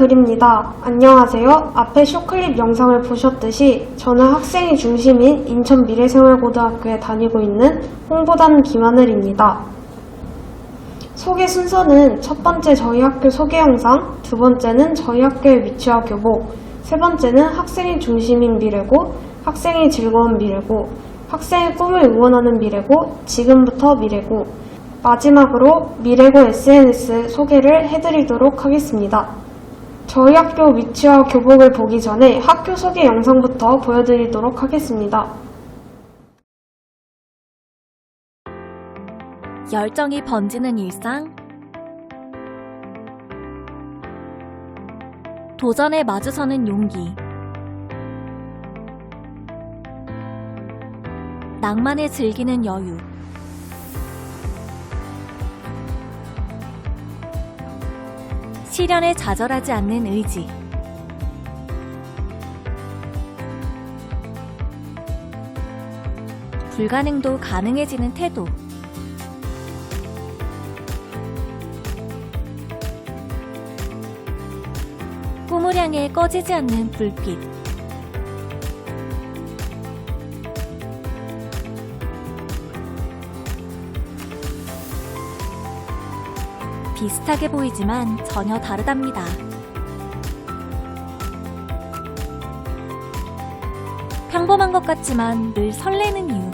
글입니다. 안녕하세요. 앞에 쇼클립 영상을 보셨듯이 저는 학생이 중심인 인천 미래생활고등학교에 다니고 있는 홍보단 김하늘입니다. 소개 순서는 첫 번째 저희 학교 소개 영상, 두 번째는 저희 학교의 위치와 교복, 세 번째는 학생이 중심인 미래고, 학생이 즐거운 미래고, 학생의 꿈을 응원하는 미래고, 지금부터 미래고, 마지막으로 미래고 SNS 소개를 해드리도록 하겠습니다. 저희 학교 위치와 교복을 보기 전에 학교 소개 영상부터 보여드리도록 하겠습니다. 열정이 번지는 일상. 도전에 마주서는 용기. 낭만을 즐기는 여유. 시련에 좌절하지 않는 의지. 불가능도 가능해지는 태도. 꿈을 향해 꺼지지 않는 불빛. 비슷하게 보이지만 전혀 다르답니다. 평범한 것 같지만 늘 설레는 이유.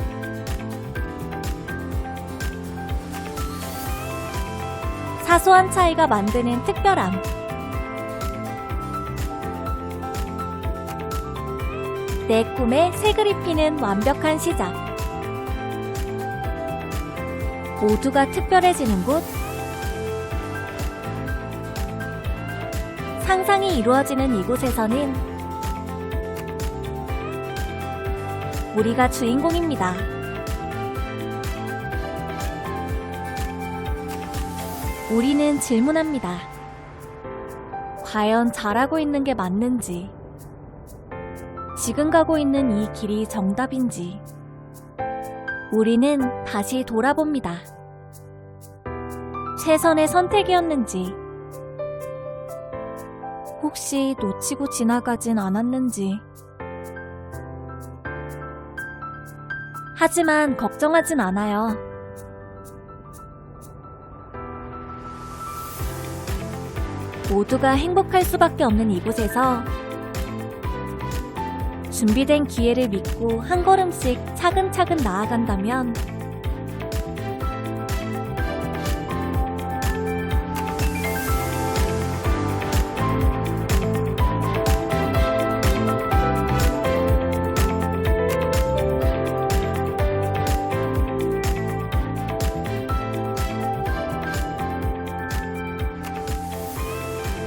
사소한 차이가 만드는 특별함. 내 꿈에 색을 입히는 완벽한 시작. 모두가 특별해지는 곳. 상상이 이루어지는 이곳에서는 우리가 주인공입니다. 우리는 질문합니다. 과연 잘하고 있는 게 맞는지. 지금 가고 있는 이 길이 정답인지 우리는 다시 돌아봅니다. 최선의 선택이었는지 혹시 놓치고 지나가진 않았는지 하지만 걱정하진 않아요. 모두가 행복할 수밖에 없는 이곳에서 준비된 기회를 믿고 한 걸음씩 차근차근 나아간다면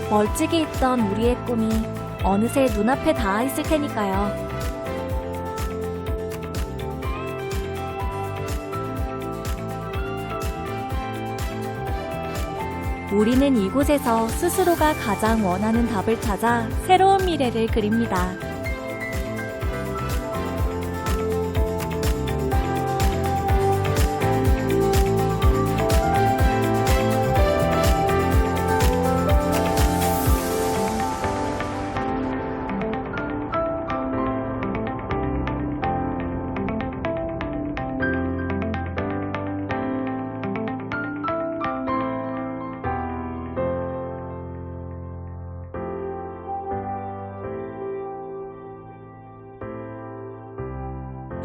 멀찍이 있던 우리의 꿈이 어느새 눈앞에 닿아 있을 테니까요. 우리는 이곳에서 스스로가 가장 원하는 답을 찾아 새로운 미래를 그립니다.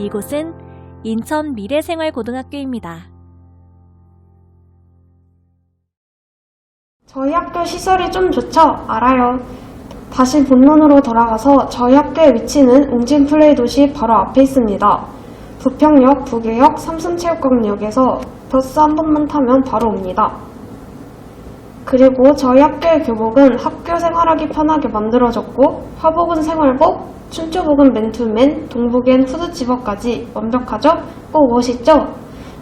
이곳은 인천 미래생활고등학교입니다. 저희 학교 시설이 좀 좋죠? 알아요. 다시 본론으로 돌아가서 저희 학교의 위치는 웅진플레이 도시 바로 앞에 있습니다. 부평역, 부계역, 삼성체육관역에서 버스 한 번만 타면 바로 옵니다. 그리고 저희 학교의 교복은 학교 생활하기 편하게 만들어졌고 화복은 생활복, 춘조복은 맨투맨, 동복엔 후드 집업까지 완벽하죠? 꼭 멋있죠?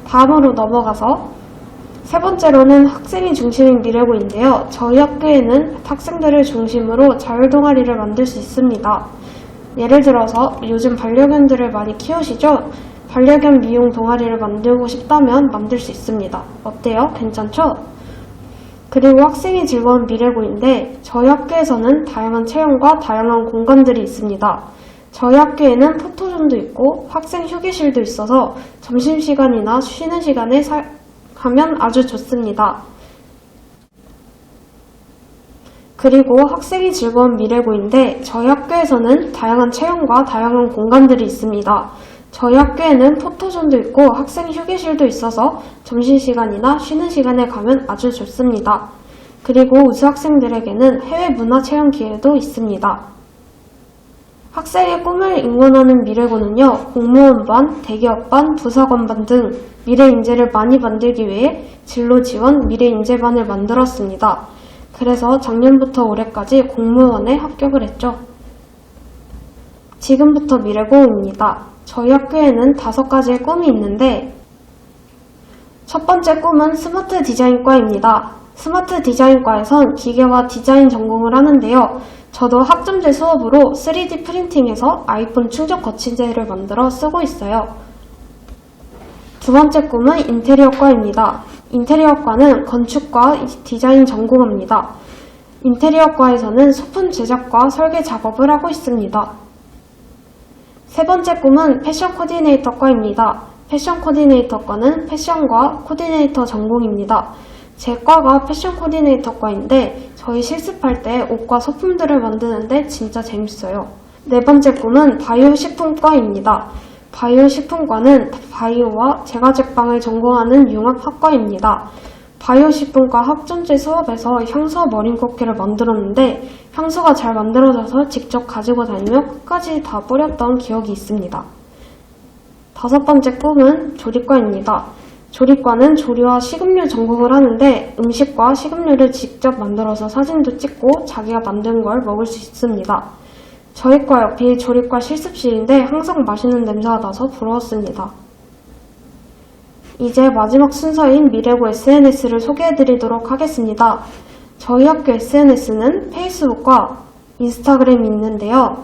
다음으로 넘어가서 세 번째로는 학생이 중심인 미래고인데요. 저희 학교에는 학생들을 중심으로 자율동아리를 만들 수 있습니다. 예를 들어서 요즘 반려견들을 많이 키우시죠? 반려견 미용 동아리를 만들고 싶다면 만들 수 있습니다. 어때요? 괜찮죠? 그리고 학생이 즐거운 미래고인데 저희 학교에서는 다양한 체험과 다양한 공간들이 있습니다. 저희 학교에는 포토존도 있고 학생 휴게실도 있어서 점심시간이나 쉬는 시간에 사- 하면 아주 좋습니다. 그리고 학생이 즐거운 미래고인데 저희 학교에서는 다양한 체험과 다양한 공간들이 있습니다. 저희 학교에는 포토존도 있고 학생 휴게실도 있어서 점심시간이나 쉬는 시간에 가면 아주 좋습니다. 그리고 우수 학생들에게는 해외 문화 체험 기회도 있습니다. 학생의 꿈을 응원하는 미래고는요, 공무원반, 대기업반, 부사관반 등 미래 인재를 많이 만들기 위해 진로 지원 미래 인재반을 만들었습니다. 그래서 작년부터 올해까지 공무원에 합격을 했죠. 지금부터 미래고입니다. 저희 학교에는 다섯 가지의 꿈이 있는데, 첫 번째 꿈은 스마트 디자인과입니다. 스마트 디자인과에선 기계와 디자인 전공을 하는데요. 저도 학점제 수업으로 3D 프린팅에서 아이폰 충전 거치대를 만들어 쓰고 있어요. 두 번째 꿈은 인테리어과입니다. 인테리어과는 건축과 디자인 전공합니다. 인테리어과에서는 소품 제작과 설계 작업을 하고 있습니다. 세 번째 꿈은 패션 코디네이터과입니다. 패션 코디네이터과는 패션과 코디네이터 전공입니다. 제 과가 패션 코디네이터과인데 저희 실습할 때 옷과 소품들을 만드는데 진짜 재밌어요. 네 번째 꿈은 바이오 식품과입니다. 바이오 식품과는 바이오와 제과제빵을 전공하는 융합학과입니다. 바이오 식품과 학점제 수업에서 향수 머린 쿠키를 만들었는데 향수가 잘 만들어져서 직접 가지고 다니며 끝까지 다 뿌렸던 기억이 있습니다. 다섯 번째 꿈은 조리과입니다. 조리과는 조리와 식음료 전공을 하는데 음식과 식음료를 직접 만들어서 사진도 찍고 자기가 만든 걸 먹을 수 있습니다. 저희 과 옆이 조리과 실습실인데 항상 맛있는 냄새가 나서 부러웠습니다. 이제 마지막 순서인 미래고 SNS를 소개해드리도록 하겠습니다. 저희 학교 SNS는 페이스북과 인스타그램이 있는데요.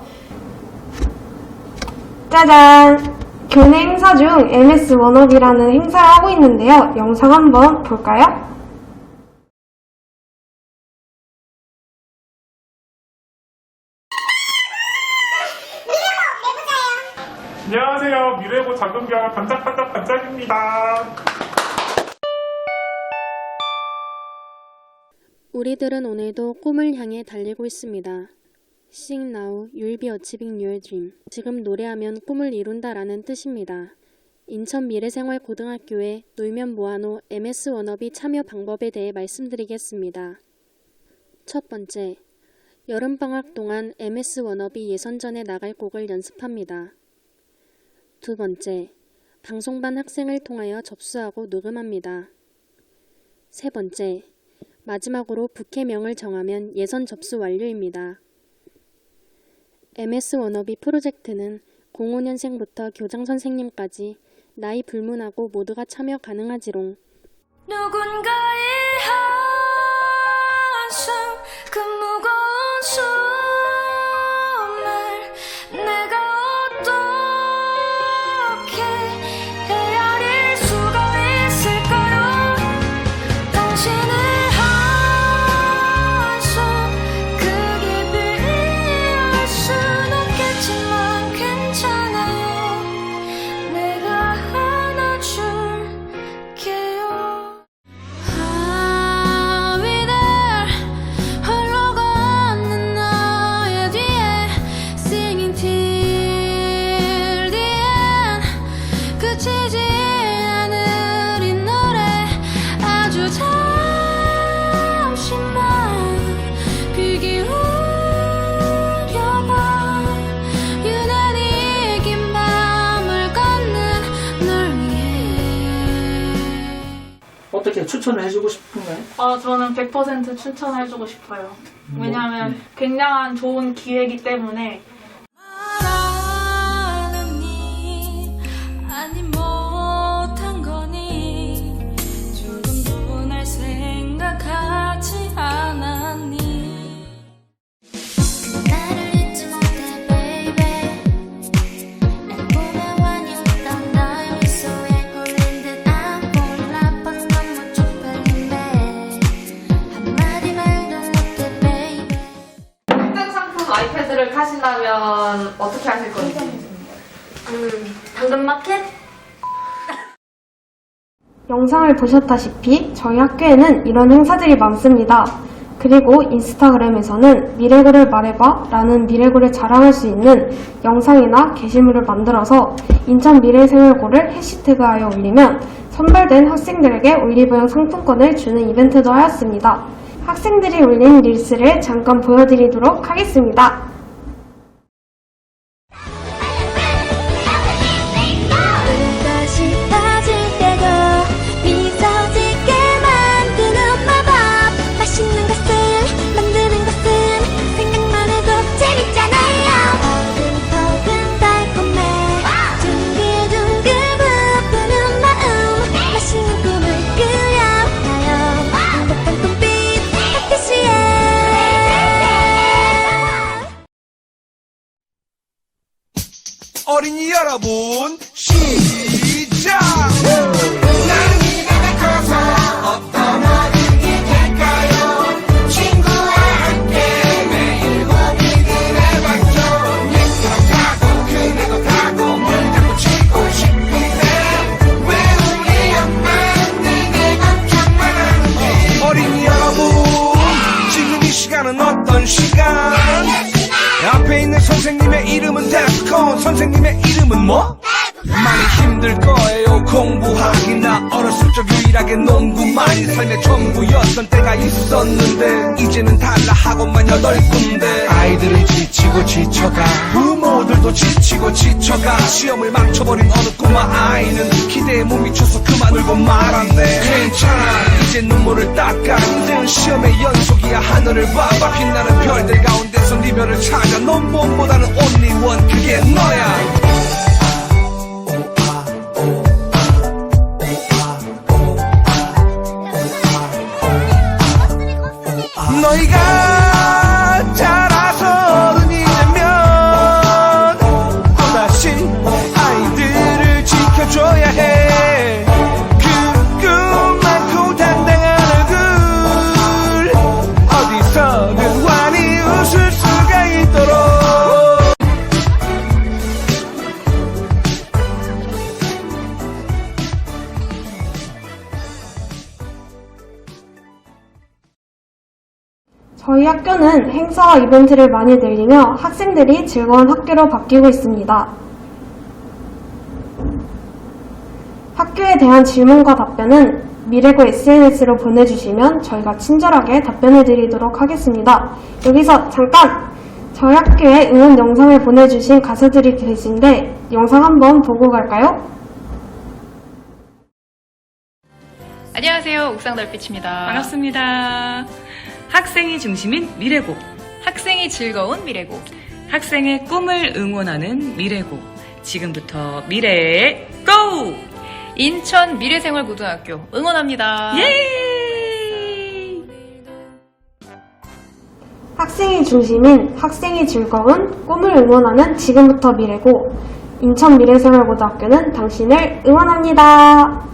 짜잔! 교내 행사 중 MS 원업이라는 행사를 하고 있는데요. 영상 한번 볼까요? 안녕하세요. 미래고 작은별 반짝반짝 반짝입니다. 우리들은 오늘도 꿈을 향해 달리고 있습니다. Sing now, you'll be achieving your dream. 지금 노래하면 꿈을 이룬다라는 뜻입니다. 인천 미래생활고등학교의 놀면 뭐하노 MS 워너비 참여 방법에 대해 말씀드리겠습니다. 첫 번째, 여름방학 동안 MS 워너비 예선전에 나갈 곡을 연습합니다. 두 번째, 방송반 학생을 통하여 접수하고 녹음합니다. 세 번째, 마지막으로 부캐명을 정하면 예선 접수 완료입니다. MS 워너비 프로젝트는 05년생부터 교장 선생님까지 나이 불문하고 모두가 참여 가능하지롱. 누군가의 어떻게 추천을 해주고 싶은가요? 어, 저는 100% 추천해주고 싶어요. 왜냐하면 굉장한 좋은 기회이기 때문에 어떻게 하실 건지. 당근마켓? 영상을 보셨다시피 저희 학교에는 이런 행사들이 많습니다. 그리고 인스타그램에서는 미래고를 말해봐 라는 미래고를 자랑할 수 있는 영상이나 게시물을 만들어서 인천 미래생활고를 해시태그하여 올리면 선발된 학생들에게 올리브영 상품권을 주는 이벤트도 하였습니다. 학생들이 올린 릴스를 잠깐 보여드리도록 하겠습니다. 어린이 여러분 시작 선생님의 이름은 뭐? 많이 힘들 거예요 공부하기나 어렸을 적 유일하게 농구만이 삶의 전부였던 때가 있었는데 이제는 달라 학원만 여덟 군데. 아이들은 지치고 지쳐가 부모들도 지치고 지쳐가 시험을 망쳐버린 어느 꼬마 아이는 기대에 못 미쳐서 그만 울고 말았네. 괜찮아 이제 눈물을 닦아. 힘든 시험의 연속이야 하늘을 봐봐. 빛나는 별들 가운데서 네 별을 찾아. 넘버보다는 only one 그게 너야 학교는 행사와 이벤트를 많이 늘리며 학생들이 즐거운 학교로 바뀌고 있습니다. 학교에 대한 질문과 답변은 미래고 SNS로 보내주시면 저희가 친절하게 답변해 드리도록 하겠습니다. 여기서 잠깐! 저희 학교에 응원 영상을 보내주신 가수들이 계신데 영상 한번 보고 갈까요? 안녕하세요. 옥상 달빛입니다. 반갑습니다. 학생이 중심인 미래고, 학생이 즐거운 미래고. 학생의 꿈을 응원하는 미래고. 지금부터 미래에 고! 인천 미래생활고등학교 응원합니다. 예! 학생이 중심인 학생이 즐거운 꿈을 응원하는 지금부터 미래고 인천 미래생활고등학교는 당신을 응원합니다.